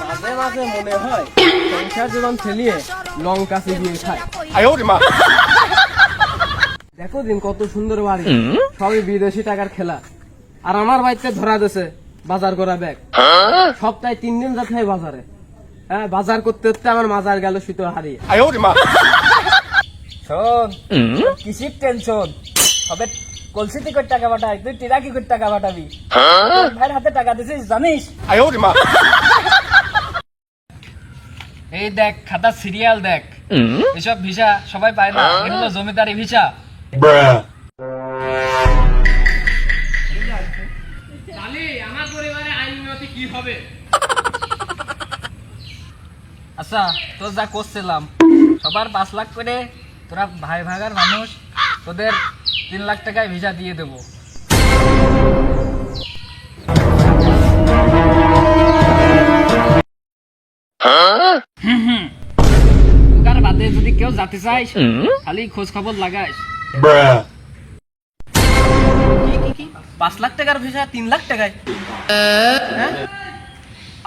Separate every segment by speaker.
Speaker 1: মাঝে মাঝে মনে হয় সংসার জীবন ঠেলিয়ে লঙ্কা খায়। দেখো দিন কত সুন্দর বাড়ি। সবই বিদেশি টাকার খেলা। আর আমার বাড়িতে ধরা দেছে বাজার করা ব্যাগ। সপ্তাহে তিন দিন যাতে বাজারে। হ্যাঁ বাজার করতে করতে আমার মাজার গেল সুতো হারিয়ে
Speaker 2: শোন কিসির টেনশন? হবে কলসি থেকে টাকা পাঠাই তুই টেরা কি করে টাকা পাঠাবি। হ্যাঁ? ভাইয়ের হাতে টাকা দিছিস জানিস?
Speaker 3: আয় মা।
Speaker 2: এই দেখ খাতা সিরিয়াল দেখ। এসব ভিসা সবাই পায় না এগুলো জমিদারি ভিসা।
Speaker 1: আমার পরিবারে আইন কি হবে?
Speaker 2: আচ্ছা তোর যা করছিলাম সবার পাঁচ লাখ করে তোরা ভাই ভাগার মানুষ তোদের তিন লাখ টাকায় ভিসা দিয়ে দেবো। বাদে যদি কেউ যেতে চাইস খালি খোঁজ খবর
Speaker 1: পাঁচ লাখ টাকার ভিসা তিন লাখ টাকায়?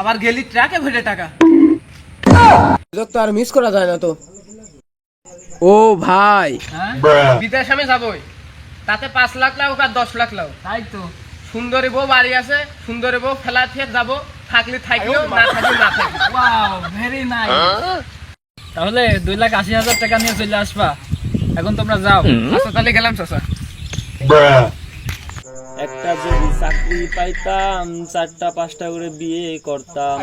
Speaker 1: আবার গেলি ট্রাকে ভেটে টাকা। তো আর মিস করা যায় না তো। ও ভাই। বিদেশ আমি যাবই। তাতে পাঁচ লাখ লাখ আর দশ লাখ লাখ
Speaker 2: তাই তো
Speaker 1: সুন্দরী বউ বাড়ি আছে সুন্দরী বউ ফেলা থেকে যাব থাকলে থাকলেও না থাকলে না থাকলে
Speaker 2: তাহলে দুই লাখ আশি হাজার টাকা নিয়ে চলে আসবা। এখন তোমরা যাও।
Speaker 1: আচ্ছা তাহলে গেলাম চাচা।
Speaker 4: একটা যদি চাকরি পাইতাম চারটা পাঁচটা করে বিয়ে করতাম।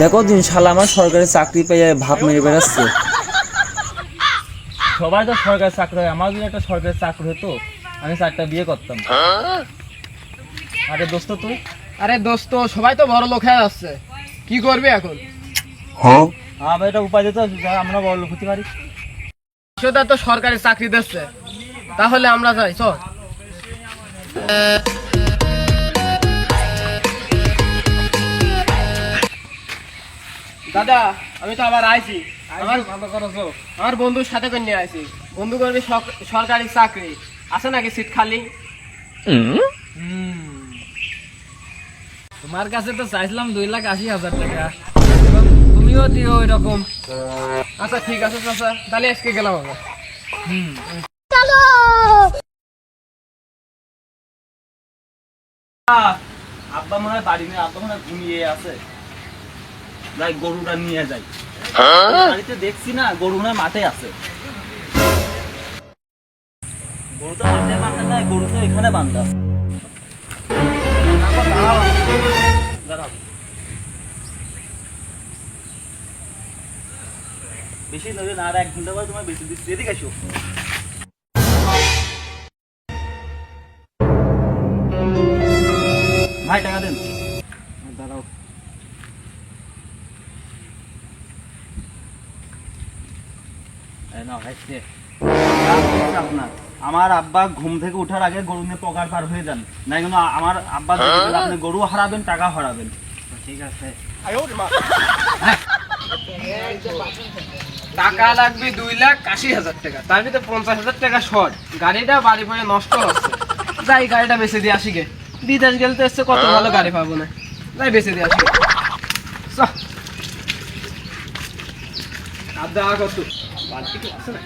Speaker 4: দেখো দিন শালা আমার সরকারি চাকরি পেয়ে ভাব মেরে বেড়াচ্ছে। সবাই তো সরকারি চাকরি হয় আমার যদি একটা সরকারি চাকরি হতো আমি চারটা বিয়ে করতাম। আরে দোস্ত তুই?
Speaker 1: আরে দোস্ত সবাই তো বড় লোক হয়ে যাচ্ছে। কি করবি এখন?
Speaker 4: আমার এটা উপায় দিতে আমরা বড় লোক হতে পারি।
Speaker 1: সেটা তো সরকারি চাকরি দিচ্ছে। তাহলে আমরা যাই চল। দাদা আমি তো আবার আইছি। আমার আমার বন্ধুর সাথে করে নিয়ে আইছি। বন্ধু করবি সরকারি চাকরি। আছে নাকি সিট খালি?
Speaker 2: তোমার কাছে তো চাইছিলাম দুই লাখ আশি হাজার টাকা। তুমিও দিও ওই রকম
Speaker 1: আচ্ছা ঠিক আছে চাচা। তাহলে আজকে গেলাম আমরা।
Speaker 4: আব্বা মনে হয় বাড়ি নেই আব্বা মনে হয় ঘুমিয়ে আছে। যাই গরুটা নিয়ে যাই। বাড়িতে দেখছি না গরু না মাঠে আছে। গরু তো মাঠে বান্ধা নাই গরু তো এখানে বান্ধা। বেশি ধরে না আর এক বেশি দিচ্ছি। ভাই টাকা দেন। দাঁড়াও। কাজ হচ্ছে আপনার। আমার আব্বা ঘুম থেকে উঠার আগে গরু নিয়ে পকার পার হয়ে যান। না কেন আমার আব্বা হ্যাঁ? আপনি গরু হারাবেন টাকা হারাবেন। ঠিক আছে।
Speaker 3: হ্যাঁ।
Speaker 1: টাকা লাগবে দুই লাখ আশি হাজার টাকা। তার ভিতরে পঞ্চাশ হাজার টাকা শর্ট। গাড়িটা বাড়ি বাড়ি নষ্ট হচ্ছে। যাই গাড়িটা বেঁচে দিয়ে আসি গে। বিদেশ গেলে তো এসছে কত হ্যাঁ। ভালো গাড়ি পাবো না। যাই বেঁচে দিয়ে আসি। আর দেওয়া কত বাড়তি আছে না?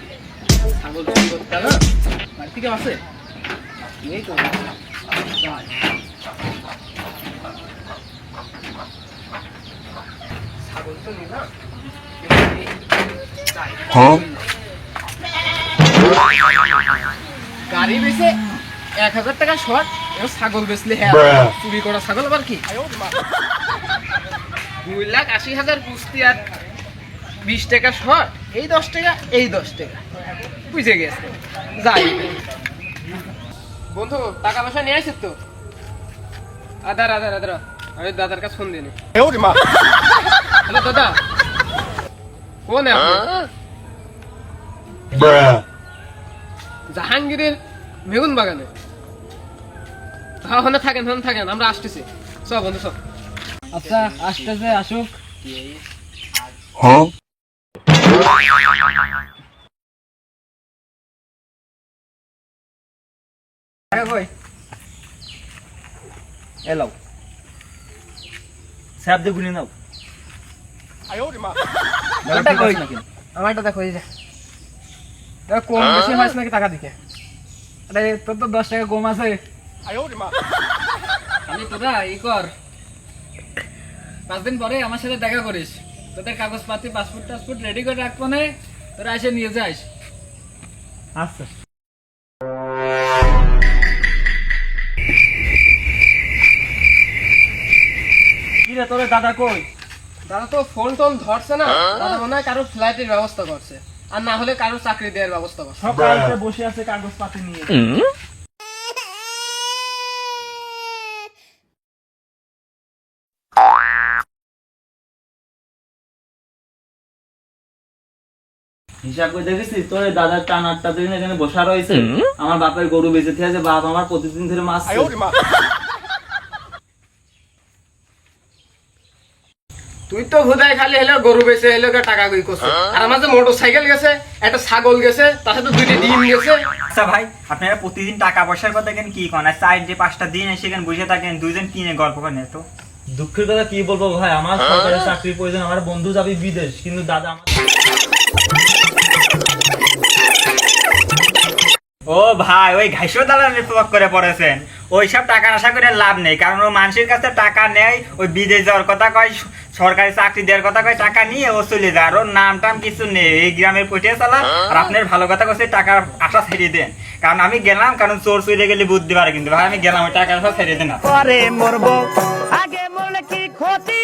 Speaker 1: ছাগল করতে হবে কেউ আছে এই তো ছাগল তো নেই গাড়ি বেচে এক হাজার টাকা শর্ট। এবার ছাগল বেচলে হ্যাঁ। চুরি করা ছাগল আবার কি? দুই লাখ আশি হাজার পুস্তি আর বিশ টাকা শর্ট। এই দশ টাকা এই দশ টাকা। বুঝে গেছে। যাই। বন্ধু টাকা পয়সা নিয়ে আসিস তো? আধার আধার আধার আমি দাদার কাছে ফোন
Speaker 3: দিনি।
Speaker 1: হ্যালো দাদা। হ্যাঁ? জাহাঙ্গীরের মেগুন বাগানে হ্যাঁ থাকেন হন থাকেন আমরা আসতেছি। সব বন্ধু সব
Speaker 2: আচ্ছা আসতেছে আসুক। হ্যাঁ?
Speaker 4: এলাও স্যাপ দিয়ে গুনে নাও।
Speaker 1: ওটা কই?
Speaker 4: নাকি?
Speaker 1: আমারটা দেখো এই যে। কম বেশি হয় নাকি টাকা দিকে?
Speaker 2: আরে তোর তো দশ টাকা কম আছে। তোরা ই কর। পাঁচ দিন পরে আমার সাথে দেখা করিস। তোদের কাগজপাতি পাসপোর্ট টাসপোর্ট রেডি করে রাখব না তোরা এসে নিয়ে যাস।
Speaker 4: আচ্ছা। রে তোরে দাদা কই?
Speaker 1: দাদা তো ফোন টোন ধরছে না। দাদা মনে হয় কারও ফ্লাইটের ব্যবস্থা করছে। আর না হলে কারও চাকরি দেওয়ার ব্যবস্থা করছে।
Speaker 4: সকালে বসে আছে কাগজ পাতি নিয়ে। হিসাব করে দেখেছিস তোর দাদার টান আটটা দিন এখানে বসা রয়েছে। আমার বাপের গরু বেঁচে থেকে আছে বাপ আমার প্রতিদিন ধরে মাছ
Speaker 1: তুই তো হুদায় খালি হলো গরু বেচে এলো টাকা গুই করছে। আর আমার যে মোটর সাইকেল গেছে একটা ছাগল গেছে তার সাথে দুইটা ডিম গেছে।
Speaker 3: আচ্ছা ভাই আপনারা প্রতিদিন টাকা পয়সার কথা কেন কি করেন আর চার যে পাঁচটা দিন এসে এখানে বসে থাকেন দুইজন কিনে গল্প করেন তো
Speaker 4: দুঃখের কথা কি বলব ভাই? আমার সরকারি চাকরির প্রয়োজন আমার বন্ধু যাবে বিদেশ কিন্তু দাদা আমার
Speaker 3: ও ভাই ওই ঘাইশো দালানের প্রভাব করে পড়েছেন। ওইসব টাকা আশা করে লাভ নেই কারণ ও মানুষের কাছে টাকা নেয় ওই বিদেশ যাওয়ার কথা কয় সরকারি চাকরি দেওয়ার কথা কয়, টাকা নিয়ে ও চলে যায়। আর ওর নাম টাম কিছু নেই। এই গ্রামের পটিয়ে চালা, আর আপনার ভালো কথা করছে টাকার আশা ছেড়ে দেন। কারণ আমি গেলাম, কারণ চোর চলে গেলে বুদ্ধি পারে কিন্তু। ভাই, আমি গেলাম, ওই টাকার আশা ছেড়ে দেন
Speaker 5: আগে কি ক্ষতি?